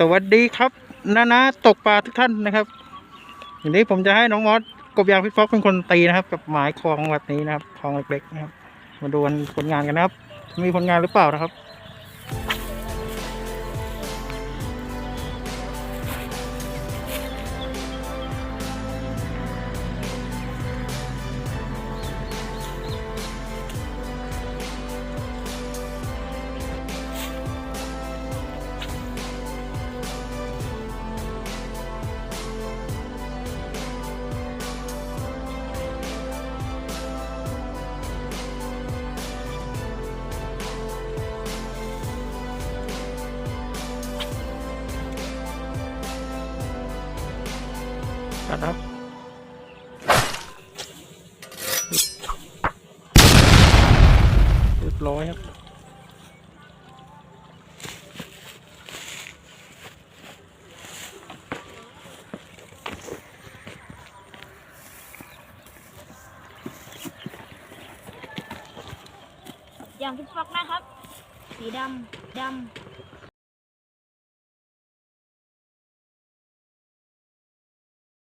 สวัสดีครับนานาตกปลาทุกท่านนะครับวันนี้ผมจะให้น้องมอสกบยางพิทฟอกเป็นคนตีนะครับ กับหมายคลองแบบนี้นะครับคลองเล็กๆนะครับ มาดูกันผลงานกันนะครับ มีผลงานหรือเปล่านะครับ ครับ เรียบร้อยครับ อย่างที่ฟักนะครับ สีดำดำ